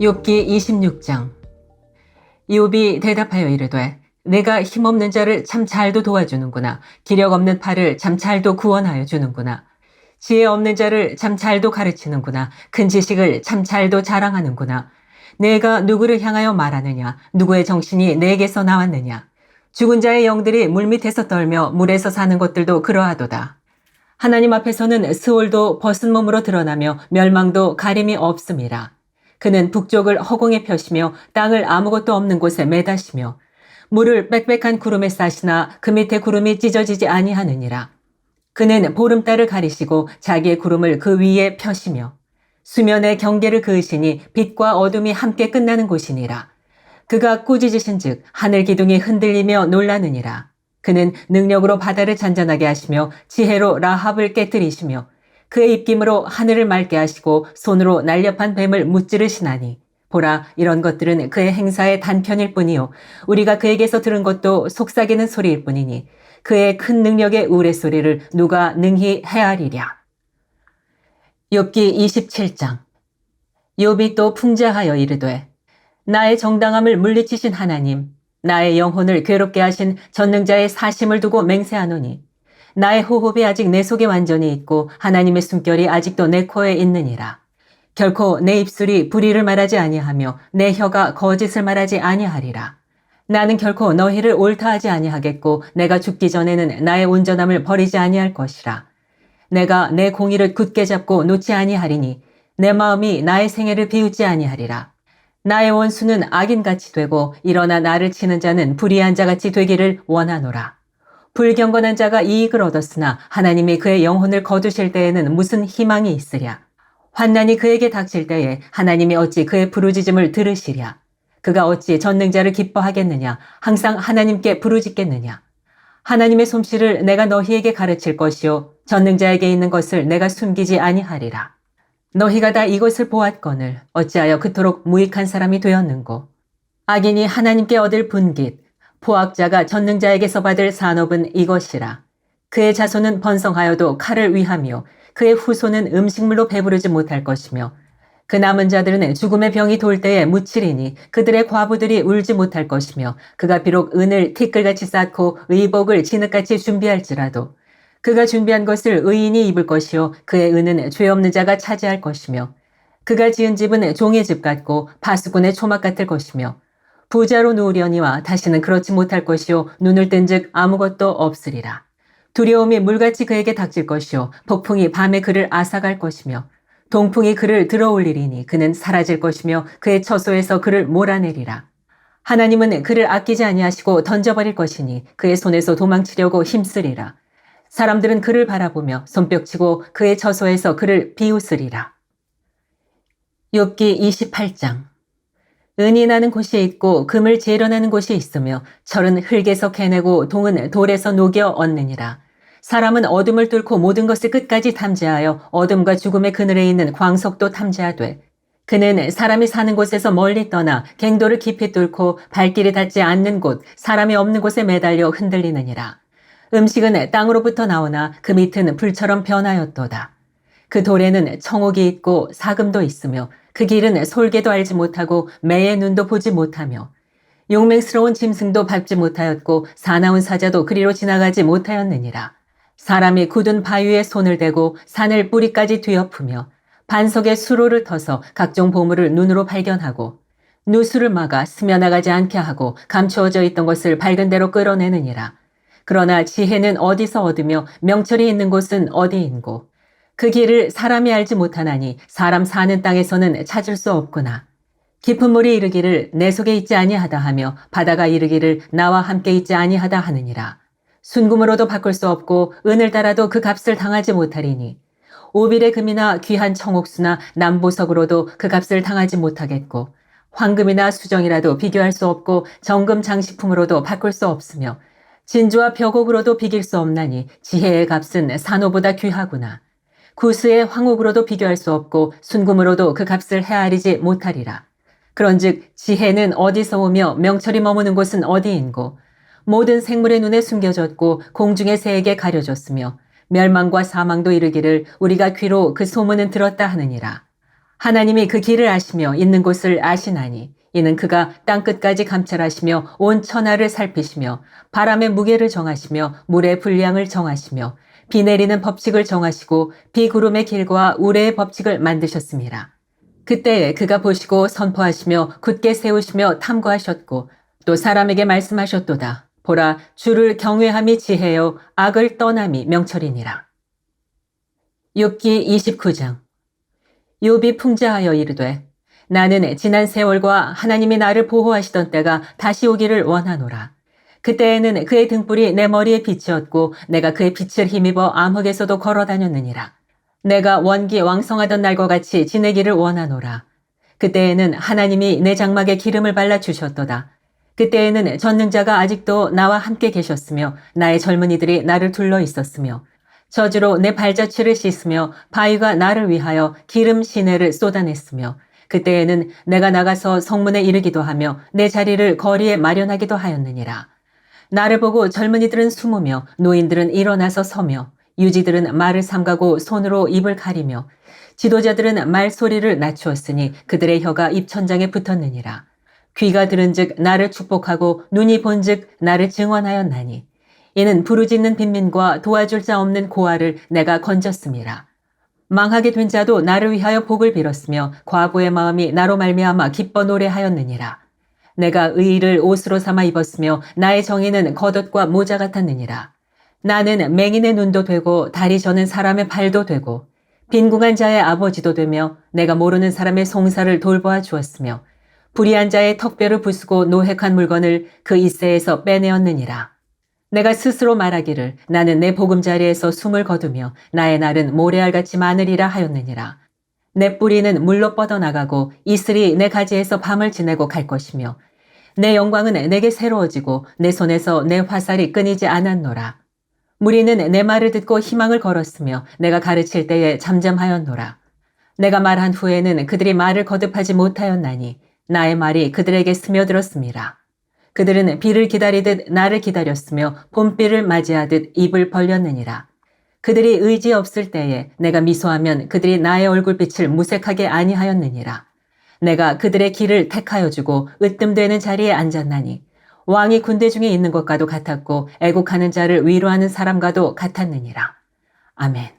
욥기 26장. 욥이 대답하여 이르되 내가 힘없는 자를 참 잘도 도와주는구나. 기력 없는 팔을 참 잘도 구원하여 주는구나. 지혜 없는 자를 참 잘도 가르치는구나. 큰 지식을 참 잘도 자랑하는구나. 내가 누구를 향하여 말하느냐? 누구의 정신이 내게서 나왔느냐? 죽은 자의 영들이 물 밑에서 떨며 물에서 사는 것들도 그러하도다. 하나님 앞에서는 스올도 벗은 몸으로 드러나며 멸망도 가림이 없음이라 그는 북쪽을 허공에 펴시며 땅을 아무것도 없는 곳에 매다시며 물을 빽빽한 구름에 싸시나 그 밑에 구름이 찢어지지 아니하느니라. 그는 보름달을 가리시고 자기의 구름을 그 위에 펴시며 수면의 경계를 그으시니 빛과 어둠이 함께 끝나는 곳이니라. 그가 꾸짖으신 즉 하늘 기둥이 흔들리며 놀라느니라. 그는 능력으로 바다를 잔잔하게 하시며 지혜로 라합을 깨뜨리시며 그의 입김으로 하늘을 맑게 하시고 손으로 날렵한 뱀을 무찌르시나니. 보라 이런 것들은 그의 행사의 단편일 뿐이요. 우리가 그에게서 들은 것도 속삭이는 소리일 뿐이니 그의 큰 능력의 우레소리를 누가 능히 헤아리랴. 욥기 27장. 욥이 또 풍자하여 이르되 나의 정당함을 물리치신 하나님 나의 영혼을 괴롭게 하신 전능자의 사심을 두고 맹세하노니 나의 호흡이 아직 내 속에 완전히 있고 하나님의 숨결이 아직도 내 코에 있느니라. 결코 내 입술이 불의를 말하지 아니하며 내 혀가 거짓을 말하지 아니하리라. 나는 결코 너희를 옳다 하지 아니하겠고 내가 죽기 전에는 나의 온전함을 버리지 아니할 것이라. 내가 내 공의를 굳게 잡고 놓지 아니하리니 내 마음이 나의 생애를 비웃지 아니하리라. 나의 원수는 악인같이 되고 일어나 나를 치는 자는 불의한 자같이 되기를 원하노라. 불경건한 자가 이익을 얻었으나 하나님이 그의 영혼을 거두실 때에는 무슨 희망이 있으랴. 환난이 그에게 닥칠 때에 하나님이 어찌 그의 부르짖음을 들으시랴. 그가 어찌 전능자를 기뻐하겠느냐. 항상 하나님께 부르짖겠느냐. 하나님의 솜씨를 내가 너희에게 가르칠 것이요. 전능자에게 있는 것을 내가 숨기지 아니하리라. 너희가 다 이것을 보았거늘 어찌하여 그토록 무익한 사람이 되었는고. 악인이 하나님께 얻을 분깃, 포악자가 전능자에게서 받을 산업은 이것이라. 그의 자손은 번성하여도 칼을 위하며 그의 후손은 음식물로 배부르지 못할 것이며 그 남은 자들은 죽음의 병이 돌 때에 묻히리니 그들의 과부들이 울지 못할 것이며 그가 비록 은을 티끌같이 쌓고 의복을 진흙같이 준비할지라도 그가 준비한 것을 의인이 입을 것이요 그의 은은 죄 없는 자가 차지할 것이며 그가 지은 집은 종의 집 같고 파수꾼의 초막 같을 것이며 부자로 누우려니와 다시는 그렇지 못할 것이요 눈을 뜬즉 아무것도 없으리라. 두려움이 물같이 그에게 닥칠 것이요 폭풍이 밤에 그를 앗아갈 것이며 동풍이 그를 들어올리리니 그는 사라질 것이며 그의 처소에서 그를 몰아내리라. 하나님은 그를 아끼지 아니하시고 던져버릴 것이니 그의 손에서 도망치려고 힘쓰리라. 사람들은 그를 바라보며 손뼉치고 그의 처소에서 그를 비웃으리라. 욥기 28장 은이 나는 곳이 있고 금을 재련하는 곳이 있으며 철은 흙에서 캐내고 동은 돌에서 녹여 얻느니라. 사람은 어둠을 뚫고 모든 것을 끝까지 탐지하여 어둠과 죽음의 그늘에 있는 광석도 탐지하되 그는 사람이 사는 곳에서 멀리 떠나 갱도를 깊이 뚫고 발길이 닿지 않는 곳 사람이 없는 곳에 매달려 흔들리느니라. 음식은 땅으로부터 나오나 그 밑은 불처럼 변하였도다. 그 돌에는 청옥이 있고 사금도 있으며 그 길은 솔개도 알지 못하고 매의 눈도 보지 못하며 용맹스러운 짐승도 밟지 못하였고 사나운 사자도 그리로 지나가지 못하였느니라. 사람이 굳은 바위에 손을 대고 산을 뿌리까지 뒤엎으며 반석에 수로를 터서 각종 보물을 눈으로 발견하고 누수를 막아 스며나가지 않게 하고 감추어져 있던 것을 밝은 대로 끌어내느니라. 그러나 지혜는 어디서 얻으며 명철이 있는 곳은 어디인고 그 길을 사람이 알지 못하나니 사람 사는 땅에서는 찾을 수 없구나. 깊은 물이 이르기를 내 속에 있지 아니하다 하며 바다가 이르기를 나와 함께 있지 아니하다 하느니라. 순금으로도 바꿀 수 없고 은을 따라도 그 값을 당하지 못하리니 오빌의 금이나 귀한 청옥수나 남보석으로도 그 값을 당하지 못하겠고 황금이나 수정이라도 비교할 수 없고 정금 장식품으로도 바꿀 수 없으며 진주와 벽옥으로도 비길 수 없나니 지혜의 값은 산호보다 귀하구나. 구스의 황옥으로도 비교할 수 없고 순금으로도 그 값을 헤아리지 못하리라. 그런즉 지혜는 어디서 오며 명철이 머무는 곳은 어디인고 모든 생물의 눈에 숨겨졌고 공중의 새에게 가려졌으며 멸망과 사망도 이르기를 우리가 귀로 그 소문은 들었다 하느니라. 하나님이 그 길을 아시며 있는 곳을 아시나니 이는 그가 땅 끝까지 감찰하시며 온 천하를 살피시며 바람의 무게를 정하시며 물의 분량을 정하시며 비 내리는 법칙을 정하시고 비구름의 길과 우레의 법칙을 만드셨습니다. 그때에 그가 보시고 선포하시며 굳게 세우시며 탐구하셨고 또 사람에게 말씀하셨도다. 보라 주를 경외함이 지혜요 악을 떠남이 명철이니라. 욥기 29장 욥이 풍자하여 이르되 나는 지난 세월과 하나님이 나를 보호하시던 때가 다시 오기를 원하노라. 그때에는 그의 등불이 내 머리에 빛이었고 내가 그의 빛을 힘입어 암흑에서도 걸어 다녔느니라. 내가 원기 왕성하던 날과 같이 지내기를 원하노라. 그때에는 하나님이 내 장막에 기름을 발라 주셨도다. 그때에는 전능자가 아직도 나와 함께 계셨으며 나의 젊은이들이 나를 둘러 있었으며 저주로 내 발자취를 씻으며 바위가 나를 위하여 기름 시내를 쏟아냈으며 그때에는 내가 나가서 성문에 이르기도 하며 내 자리를 거리에 마련하기도 하였느니라. 나를 보고 젊은이들은 숨으며 노인들은 일어나서 서며 유지들은 말을 삼가고 손으로 입을 가리며 지도자들은 말소리를 낮추었으니 그들의 혀가 입천장에 붙었느니라. 귀가 들은즉 나를 축복하고 눈이 본즉 나를 증언하였나니 이는 부르짖는 빈민과 도와줄 자 없는 고아를 내가 건졌음이라. 망하게 된 자도 나를 위하여 복을 빌었으며 과부의 마음이 나로 말미암아 기뻐 노래하였느니라. 내가 의의를 옷으로 삼아 입었으며 나의 정의는 겉옷과 모자 같았느니라. 나는 맹인의 눈도 되고 다리 저는 사람의 발도 되고 빈궁한 자의 아버지도 되며 내가 모르는 사람의 송사를 돌보아 주었으며 불의한 자의 턱뼈를 부수고 노획한 물건을 그 이세에서 빼내었느니라. 내가 스스로 말하기를 나는 내 보금자리에서 숨을 거두며 나의 날은 모래알같이 많으리라 하였느니라. 내 뿌리는 물로 뻗어나가고 이슬이 내 가지에서 밤을 지내고 갈 것이며 내 영광은 내게 새로워지고 내 손에서 내 화살이 끊이지 않았노라. 무리는 내 말을 듣고 희망을 걸었으며 내가 가르칠 때에 잠잠하였노라. 내가 말한 후에는 그들이 말을 거듭하지 못하였나니 나의 말이 그들에게 스며들었습니다. 그들은 비를 기다리듯 나를 기다렸으며 봄비를 맞이하듯 입을 벌렸느니라. 그들이 의지 없을 때에 내가 미소하면 그들이 나의 얼굴빛을 무색하게 아니하였느니라. 내가 그들의 길을 택하여 주고 으뜸되는 자리에 앉았나니 왕이 군대 중에 있는 것과도 같았고 애국하는 자를 위로하는 사람과도 같았느니라. 아멘.